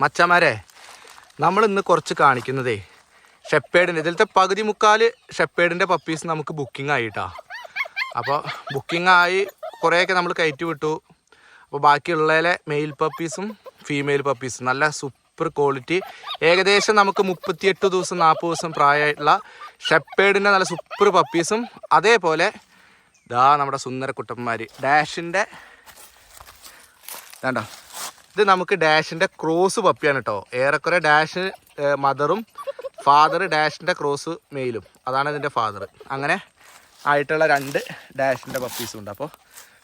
മച്ചമാരെ നമ്മൾ ഇന്ന് കുറച്ച് കാണിക്കുന്നതേ ഷെപ്പേഡിന്റെ ഇതിലത്തെ പകുതി മുക്കാൽ ഷെപ്പേഡിന്റെ പപ്പീസ് നമുക്ക് ബുക്കിംഗ് ആയിട്ടാ. അപ്പോൾ ബുക്കിംഗ് ആയി കുറേയൊക്കെ നമ്മൾ കയറ്റി വിട്ടു. അപ്പോൾ ബാക്കിയുള്ളതിലെ മെയിൽ പപ്പീസും ഫീമെയിൽ പപ്പീസും നല്ല സൂപ്പർ ക്വാളിറ്റി ഏകദേശം നമുക്ക് മുപ്പത്തിയെട്ട് ദിവസം നാൽപ്പത് ദിവസം പ്രായമായിട്ടുള്ള ഷെപ്പേഡിന്റെ നല്ല സൂപ്പർ പപ്പീസും അതേപോലെ ഇതാ നമ്മുടെ സുന്ദര കുട്ടന്മാർ ഡാഷിന്റെ വേണ്ട ഇത് നമുക്ക് ഡാഷിന്റെ ക്രോസ് പപ്പിയാണ് കേട്ടോ. ഏറെക്കുറെ ഡാഷ് മദറും ഫാദർ ഡാഷിന്റെ ക്രോസ് മെയിലും. അതാണ് ഇതിന്റെ ഫാദർ അങ്ങനെ ആയിട്ടുള്ള രണ്ട് ഡാഷിന്റെ പപ്പീസും ഉണ്ട്. അപ്പോൾ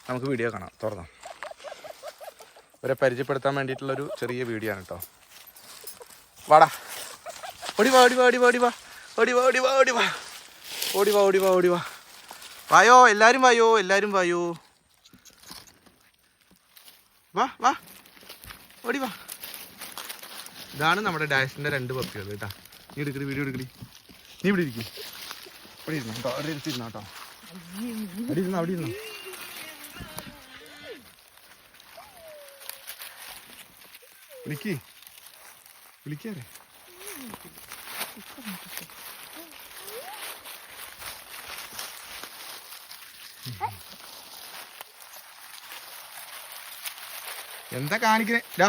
നമുക്ക് വീഡിയോ കാണാം. തുറന്നോ. ഇവരെ പരിചയപ്പെടുത്താൻ വേണ്ടിയിട്ടുള്ളൊരു ചെറിയ വീഡിയോ ആണ് കേട്ടോ. വാടാ. ഓടി വാ ഓടി വാ ഓടി വാ ഓടി വാ. ഓടി വാ ഓടി വാ ഓടി വാ. ഓടി വാ ഓടി വാ ഓടി വാ. വായോ എല്ലാരും വായോ എല്ലാരും വായോ. വാ വാ. ഓടി വാ. ഇതാണ് നമ്മുടെ ഡാഷിന്റെ രണ്ട് പപ്പികൾ കേട്ടാ. നീ എടുക്കടി വീഡിയോ എടുക്കടി നീ. ഇവിടെ ഇരിക്കും. ഇവിടെ ഇരുന്നു കേട്ടോ. അവിടെ ഇരുത്തിരുന്നു കേട്ടോ. അവിടെ ഇരുന്നു അവിടെ ഇരുന്നു. വിളിക്ക്. വിളിക്കാരെ എന്താ കാണിക്കണേ? ഡാ.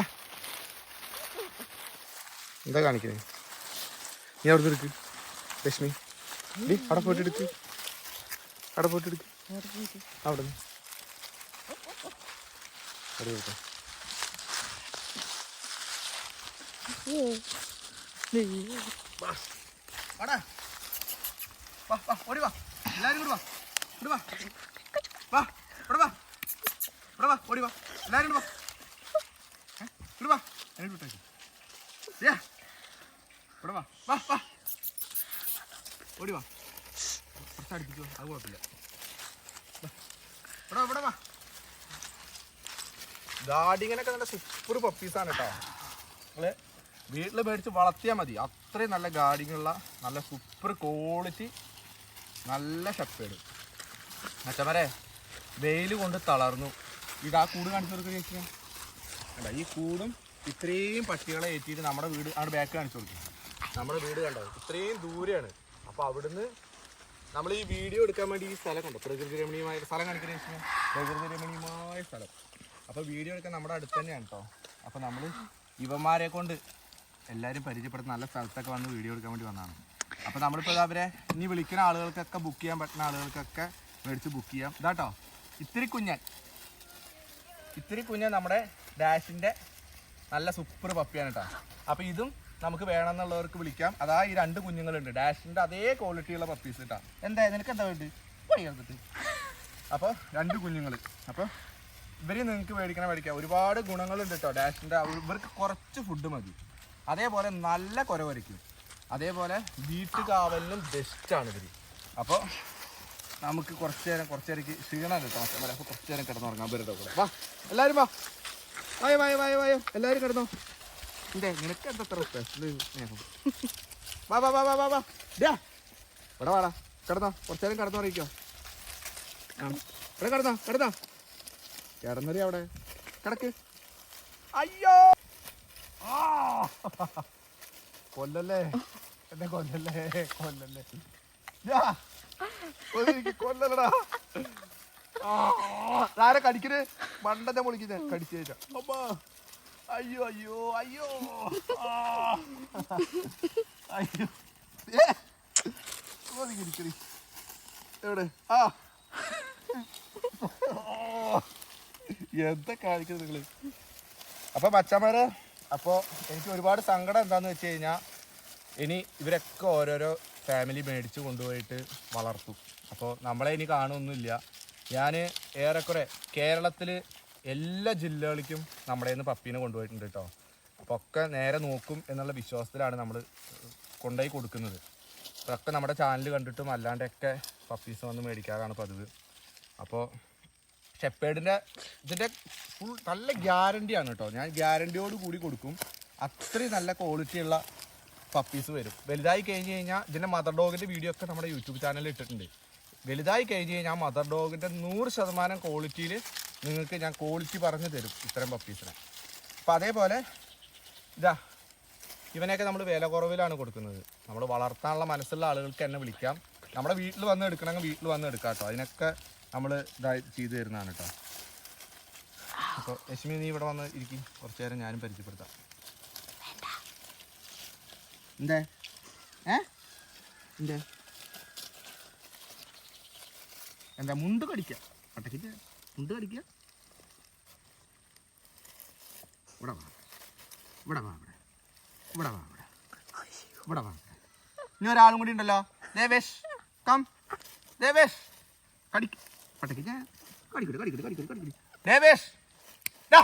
എന്താ കാണിക്കുന്നത് നീ അവിടെ എടുക്ക് ലക്ഷ്മി ഡി അവിടെ പോയിട്ട് എടുക്ക് അവിടെ പോയിട്ട് എടുക്ക് അവിടെ നിന്ന് അവിടെ വാ, ഓടി വാ. എല്ലാരും കൂടി വാ. ഇങ്ങട് വാ. വാ, ഇവിടെ വാ. ഇവിടെ വാ, ഓടി വാ. എല്ലാരും കൂടി വാ. ഏ, വാ. വിട്ടേക്ക്. ഇവിടെ വാ. വാ, വാ. ഓടി വാ. കുറച്ച് അത് കുഴപ്പമില്ല. ഇവിടെ ഇവിടെ വാ. ഗാർഡിങ്ങനൊക്കെ നല്ല സൂപ്പർ പപ്പീസാണ് കേട്ടോ നിങ്ങൾ വീട്ടിൽ മേടിച്ച് വളർത്തിയാൽ മതി അത്രയും നല്ല ഗാർഡിങ്ങുള്ള നല്ല സൂപ്പർ ക്വാളിറ്റി നല്ല ഷപ്പേഡ് മറ്റവരെ വെയിൽ കൊണ്ട് തളർന്നു ഇത് ആ കൂട് കാണിച്ചു കൊടുക്കുക ചേച്ചി ഈ കൂടും ഇത്രയും പട്ടികളെ ഏറ്റിയിട്ട് നമ്മുടെ വീട് അവിടെ ബാക്ക് കാണിച്ചു കൊടുക്കും നമ്മുടെ വീട് കണ്ടോ? ഇത്രയും ദൂരെയാണ്. അപ്പോൾ അവിടുന്ന് നമ്മൾ ഈ വീഡിയോ എടുക്കാൻ വേണ്ടി ഈ സ്ഥലം കണ്ടോ? പ്രകൃതി രമണീയമായ സ്ഥലം കാണിക്കുന്ന പ്രകൃതി രമണീയമായ സ്ഥലം. അപ്പോൾ വീഡിയോ എടുക്കാൻ നമ്മുടെ അടുത്ത് തന്നെയാണ് കേട്ടോ. അപ്പോൾ നമ്മൾ ഇവന്മാരെ കൊണ്ട് എല്ലാവരും പരിചയപ്പെടുന്ന നല്ല സ്ഥലത്തൊക്കെ വന്ന് വീഡിയോ എടുക്കാൻ വേണ്ടി വന്നതാണ്. അപ്പോൾ നമ്മളിപ്പോൾ ഇത് അവരെ ഇനി വിളിക്കുന്ന ആളുകൾക്കൊക്കെ ബുക്ക് ചെയ്യാൻ പറ്റുന്ന ആളുകൾക്കൊക്കെ മേടിച്ച് ബുക്ക് ചെയ്യാം. ഇതാട്ടോ ഇത്തിരി കുഞ്ഞൻ. ഇത്തിരി കുഞ്ഞൻ നമ്മുടെ ഡാഷിന്റെ നല്ല സൂപ്പർ പപ്പിയാണ് കേട്ടോ. അപ്പോൾ ഇതും നമുക്ക് വേണമെന്നുള്ളവർക്ക് വിളിക്കാം. അതാ ഈ രണ്ട് കുഞ്ഞുങ്ങളുണ്ട്. ഡാഷിന്റെ അതേ ക്വാളിറ്റിയുള്ള പപ്പീസ് കേട്ടോ എന്താ നിനക്ക് എന്താ വേണ്ടി? കേൾക്കട്ട് അപ്പോൾ രണ്ട് കുഞ്ഞുങ്ങൾ അപ്പോൾ ഇവർ നിങ്ങൾക്ക് മേടിക്കണ മേടിക്കാം. ഒരുപാട് ഗുണങ്ങളുണ്ട് കേട്ടോ ഡാഷിന്റെ. ഇവർക്ക് കുറച്ച് ഫുഡ് മതി. അതേപോലെ നല്ല കുരവരയ്ക്കും അതേപോലെ വീട്ടുകാവലിനും ബെസ്റ്റാണ് ഇവർ അപ്പോൾ നമുക്ക് കുറച്ച് നേരം കുറച്ച് നേരം ക്ഷീണം കിട്ടാം കുറച്ച് നേരം കിടന്നുറങ്ങാൻ ഇവരുടെ കൂടെ വാ എല്ലാവരും വാ. വായോ വായോ വായോ വായോ. എല്ലാവരും കിടന്നോ. ഇതേ നിനക്ക് എന്തത്ര സ്പെഷ്യൽ സ്നേഹം? വാ വാ വാ വാ വാ. വാ ഡാ ഇവിടെ വാടാ. കിടന്നോ. കുറച്ചു നേരം കിടന്നോ അറിയിക്കോ ഇവിടെ കിടന്നോ കിടന്നോ. കിടന്നടി അവിടെ. കിടക്ക്. അയ്യോ. ആ. കൊല്ലല്ലേ. എന്നെ കൊല്ലല്ലേ കൊല്ലല്ലേ. ഒന്നെനിക്ക് കൊല്ലലടാ ആരെ കടിക്കൽ മണ്ടന്നെ പൊളിക്കുന്നേ കടിച്ചേച്ചാ അമ്മ. അയ്യോ അയ്യോ അയ്യോ. അയ്യോ. ഏ, ഒതുങ്ങി ഇരിക്കടി. എവിടെ? ആ. എന്താ കാണിക്കുന്നത് നിങ്ങൾ? അപ്പൊ മച്ചന്മാരെ അപ്പോൾ എനിക്ക് ഒരുപാട് സങ്കടം എന്താന്ന് വെച്ച് കഴിഞ്ഞാൽ ഇനി ഇവരൊക്കെ ഓരോരോ ഫാമിലി മേടിച്ച് കൊണ്ടുപോയിട്ട് വളർത്തും. അപ്പോൾ നമ്മളെ ഇനി കാണുമൊന്നുമില്ല ഞാൻ ഏറെക്കുറെ കേരളത്തിൽ എല്ലാ ജില്ലകളിലേക്കും നമ്മുടെ നിന്ന് പപ്പീനെ കൊണ്ടുപോയിട്ടുണ്ട് കേട്ടോ. അപ്പോൾ ഒക്കെ നേരെ നോക്കും എന്നുള്ള വിശ്വാസത്തിലാണ് നമ്മൾ കൊണ്ടുപോയി കൊടുക്കുന്നത്. അതൊക്കെ നമ്മുടെ ചാനൽ കണ്ടിട്ടും അല്ലാണ്ടൊക്കെ പപ്പീസ് വന്ന് മേടിക്കാറാണ് പതിവ്. അപ്പോൾ ഷെപ്പേഡിന്റെ ഇതിന്റെ ഫുൾ നല്ല ഗ്യാരണ്ടിയാണ് കേട്ടോ. ഞാൻ ഗ്യാരണ്ടിയോട് കൂടി കൊടുക്കും. അത്രയും നല്ല ക്വാളിറ്റിയുള്ള പപ്പീസ് വരും. വലുതായി കഴിഞ്ഞ് കഴിഞ്ഞാൽ ഇതിന്റെ മദർ ഡോഗിന്റെ വീഡിയോ ഒക്കെ നമ്മുടെ യൂട്യൂബ് ചാനലിൽ ഇട്ടിട്ടുണ്ട്. വലുതായി കഴിഞ്ഞ് കഴിഞ്ഞാൽ മദർ ഡോഗിന്റെ നൂറ് ശതമാനം ക്വാളിറ്റിയിൽ നിങ്ങൾക്ക് ഞാൻ ക്വാളിറ്റി പറഞ്ഞു തരും. ഇത്തരം പപ്പീസിനെ അപ്പം അതേപോലെ ഇതാ ഇവനെയൊക്കെ നമ്മൾ വില കുറവിലാണ് കൊടുക്കുന്നത്. നമ്മൾ വളർത്താനുള്ള മനസ്സുള്ള ആളുകൾക്ക് എന്നെ വിളിക്കാം. നമ്മുടെ വീട്ടിൽ വന്ന് എടുക്കണമെങ്കിൽ വീട്ടിൽ വന്ന് എടുക്കാം കേട്ടോ. അതിനൊക്കെ നമ്മൾ ഇതായി ചെയ്തു തരുന്നതാണ് കേട്ടോ. അപ്പോൾ യശ്മി നീ ഇവിടെ വന്ന് ഇരിക്കും. കുറച്ച് നേരം ഞാനും പരിചയപ്പെടുത്താം. എന്തേ? എന്തേ? എന്താ മുണ്ട് കടിക്കാം. അട്ടക്കിട്ട് മുണ്ട് കളിക്കുക ഇവിടെ വാ. ഇവിടെ വാ ഇവിടെ. ഇവിടെ വാ ഇവിടെ. ഇവിടെ വാ ഇനി ഒരാളും കൂടി ഉണ്ടല്ലോ. ദേവേഷ് കം ദേവേഷ്. കടിക്ക്. ഞാൻ കടിക്കട്ടെ കടിക്കട്ടെ കടിക്കട്ടെ കടിക്കട്ടെ ദേവേഷ്. ഡാ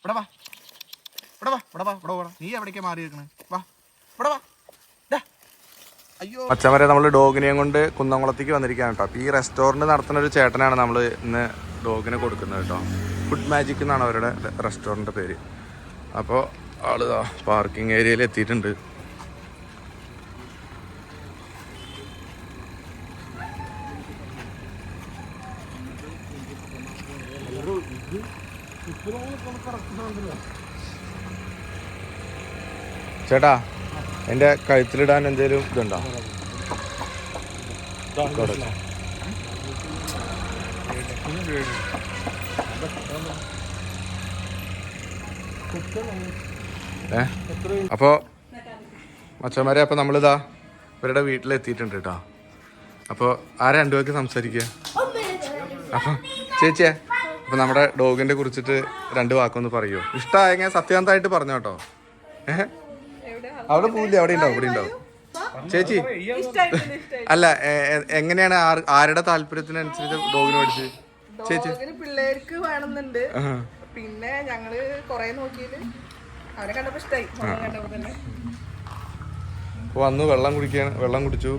ഇവിടെ വാ. ഇവിടെ വാ ഇവിടെ വാ ഇവിടെ വാ. നീ എവിടേക്കാണ് മാറിയിരിക്കണേ? വാ. ഇവിടെ വാ. അയ്യോ. വരെ നമ്മൾ ഡോഗിനെയും കൊണ്ട് കുന്നംകുളത്തേക്ക് വന്നിരിക്കുകയാണ് കേട്ടോ. അപ്പോൾ ഈ റെസ്റ്റോറന്റ് നടത്തുന്ന ഒരു ചേട്ടനാണ് നമ്മൾ ഇന്ന് ഡോഗിനെ കൊടുക്കുന്നത് കേട്ടോ. ഫുഡ് മാജിക് എന്നാണ് അവരുടെ റെസ്റ്റോറന്റ് പേര്. അപ്പോൾ ആൾ പാർക്കിംഗ് ഏരിയയിൽ എത്തിയിട്ടുണ്ട്. ചേട്ടാ എന്റെ കഴുത്തിലിടാൻ എന്തേലും ഇതുണ്ടോ. ഏ? അപ്പോൾ മച്ചന്മാരെ അപ്പോൾ നമ്മളിതാ ഇവരുടെ വീട്ടിലെത്തിയിട്ടുണ്ട് കേട്ടോ അപ്പോൾ ആ രണ്ടു പേർക്ക് സംസാരിക്കുക അപ്പോൾ ചേച്ചിയെ അപ്പോൾ നമ്മുടെ ഡോഗിനെ കുറിച്ചിട്ട് രണ്ട് വാക്കൊന്ന് പറയുമോ ഇഷ്ടമായെങ്കിൽ സത്യാന്തായിട്ട് പറഞ്ഞോട്ടോ ഏഹ്? അവിടെ പോവില്ല അവിടെ ഉണ്ടാവും ഇവിടെ ഉണ്ടാവും ചേച്ചി അല്ല എങ്ങനെയാണ് ആരുടെ താല്പര്യത്തിനനുസരിച്ച് ഡോഗിന് മേടിച്ച് ചേച്ചി. പിള്ളേർക്ക് വേണമെന്നുണ്ട്. പിന്നെ ഞങ്ങൾ കൊറേ നോക്കിയിട്ട് അവരെ കണ്ടപ്പോ ഇഷ്ടായി. കണ്ടപ്പോ തന്നെ. അപ്പൊ വെള്ളം കുടിക്കാൻ വെള്ളം കുടിച്ചു.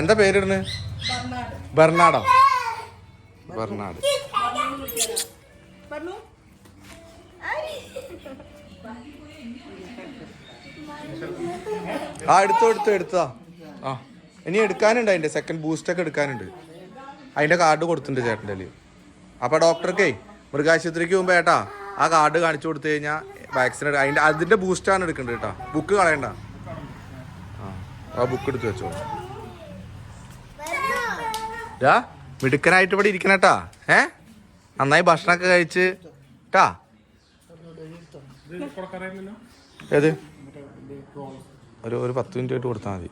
എന്താ പേരിടുന്നത് ബർണാട് ബെർണാടോ ബെർണാട് പറഞ്ഞു ആ എടുത്തോ എടുത്തോ എടുത്തോ. ആ ഇനി എടുക്കാനുണ്ട് അതിന്റെ സെക്കൻഡ് ബൂസ്റ്റ് ഒക്കെ എടുക്കാനുണ്ട്. അതിന്റെ കാർഡ് കൊടുത്തിട്ടുണ്ട് ചേട്ടന്റെ അല്ലേ അപ്പൊ ഡോക്ടർക്കേ മൃഗാശുപത്രിക്ക് പോകുമ്പോ ഏട്ടാ ആ കാർഡ് കാണിച്ചു കൊടുത്തു കഴിഞ്ഞാൽ വാക്സിൻ അതിന്റെ അതിന്റെ ആണ് എടുക്കേണ്ടത് കേട്ടോ. ബുക്ക് കളയണ്ട. ആ ആ ബുക്ക് എടുത്തു വെച്ചോ. മിടുക്കനായിട്ട് ഇവിടെ ഇരിക്കണേട്ടാ ഏ? നന്നായി ഭക്ഷണമൊക്കെ കഴിച്ച്. ട്ടാ ഏത്? ഒരു ഒരു പത്ത് മിനിറ്റ് ആയിട്ട് കൊടുത്താൽ മതി.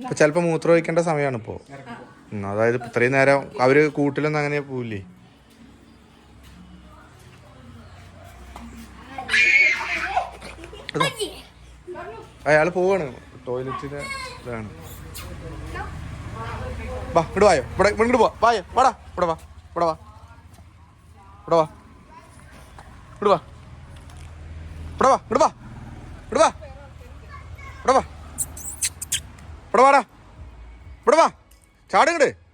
ഇപ്പൊ ചിലപ്പോ മൂത്രം ഒഴിക്കേണ്ട സമയമാണ് ഇപ്പോ. അതായത് ഇത്രയും നേരം അവർ കൂട്ടിലൊന്നും അങ്ങനെ പോവില്ലേ? അയാൾ പോവാണ്. ടോയ്ലറ്റിന്റെ ഇതാണ്. വാ ഇങ്ങോട്ട് വായോ? ഇവിടെ ഇവിടെ ഇങ്ങോട്ട് പോ വായോ? വാടാ ഇവിടെ വാ ഇവിടെ വാ. ഇവിടെ വാ. ഇവിടെ വാ. ഇവിടെ വാ ഇവിടെ വാ. ഇവിടെ വാ. ഇവിടെ വാ. ഇവിടെ വാടാ. ഇവിടെ വാ. ചാടുങ്ങട്.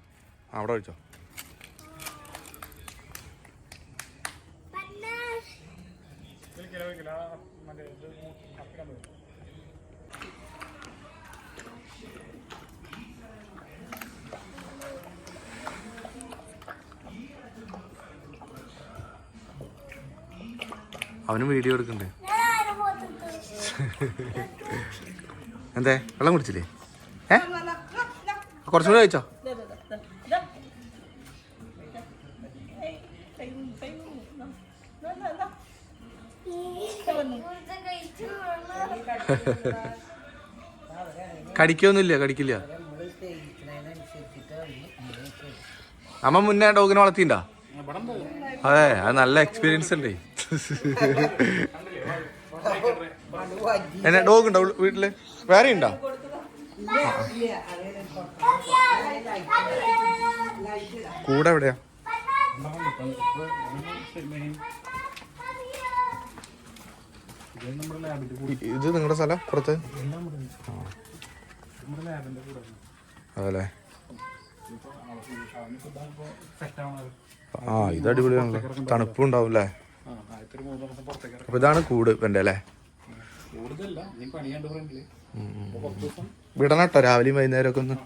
ആ അവിടെ കഴിച്ചോ അവനും വീഡിയോ എടുക്കണ്ടേ. എന്തേ? വെള്ളം കുടിച്ചില്ലേ? ഏ? കുറച്ചും കൂടെ കഴിച്ചോ? കടിക്കൊന്നുമില്ല കടിക്കില്ല. അമ്മ മുന്നേ ഡോഗിനെ വളർത്തിണ്ടോ അതെ അത് നല്ല എക്സ്പീരിയൻസ് ഉണ്ട്. എന്നെ ഡോഗ് ഉണ്ടോ വീട്ടിൽ? വേറെ ഉണ്ടോ? കൂടെ എവിടെയാ? ഇത് നിങ്ങളുടെ സ്ഥലം? പുറത്ത്? അതല്ലേ? ആ ഇത് അടിപൊളിയാണല്ലോ. തണുപ്പുണ്ടാവും അല്ലേ? അപ്പൊ ഇതാണ് കൂട് ഇവന്റെ അല്ലേ? വിടണട്ടോ. വിടണം കേട്ടോ രാവിലെയും വൈകുന്നേരം ഒക്കെ ഒന്ന്.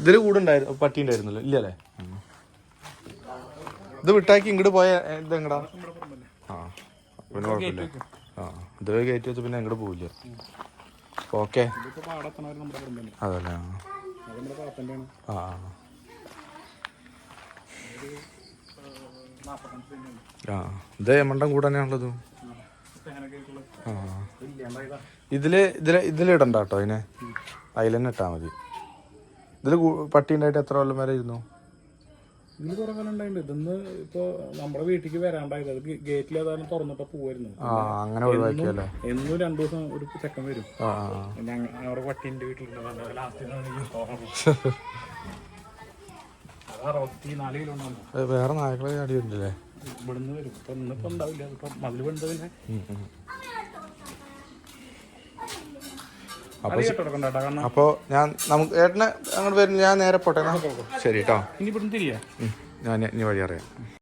ഇതിൽ കൂടുണ്ടായിരുന്നു പട്ടി ഉണ്ടായിരുന്നല്ലോ. ഇല്ലല്ലേ ഇത് വിട്ടാക്കി ഇങ്ങോട്ട് പോയ ഇത് എങ്ങടാ ആ പിന്നെ കുഴപ്പമില്ല. ആ ഇത് കയറ്റി വെച്ച് പിന്നെ എങ്ങോട്ട് പോവില്ല. ഓക്കെ. അതല്ലേ ആ. ആ ഇത് മണ്ടം കൂടെ തന്നെയാണുള്ളത് തേനൊക്കെ ആയിട്ടുള്ള ആ. ഇതിൽ ഇതിൽ ഇതിലിടണ്ട കേട്ടോ അതിനെ. അതിൽ തന്നെ ഇട്ടാൽ മതി. ഇതിൽ പട്ടി ഉണ്ടായിട്ട് എത്ര കൊല്ലം വരെ ഇരുന്നു? ഇതിന് കുറെ കാലം ഉണ്ടായിട്ടുണ്ട്. ഇതൊന്ന് ഇപ്പൊ നമ്മുടെ വീട്ടിലേക്ക് വരാണ്ടായത്. അത് ഗേറ്റിൽ ഏതായാലും തുറന്നിട്ട് പോവായിരുന്നു. അങ്ങനെ ഒഴിവാക്കിയല്ലേ? എന്നും രണ്ടു ദിവസം ഒരു ചെക്കൻ വരും. വീട്ടിലുണ്ട് ലാസ്റ്റ് വേറെ നായകളെ ചാടി ഉണ്ടല്ലേ ഇവിടുന്ന് വരും. ഇപ്പൊ ഇന്നിപ്പോ ഉണ്ടാവില്ല. ഇപ്പൊ മതിൽ പണിത് പിന്നെ. അപ്പോ ഞാൻ നമുക്ക് ഏട്ടനെ അങ്ങോട്ട് വരുന്നു ഞാൻ നേരെ പോട്ടെ? ശരി കേട്ടോ ഇനി ഇവിടുന്ന് തിരിയാ. ഞാൻ ഇനി വഴി അറിയാം.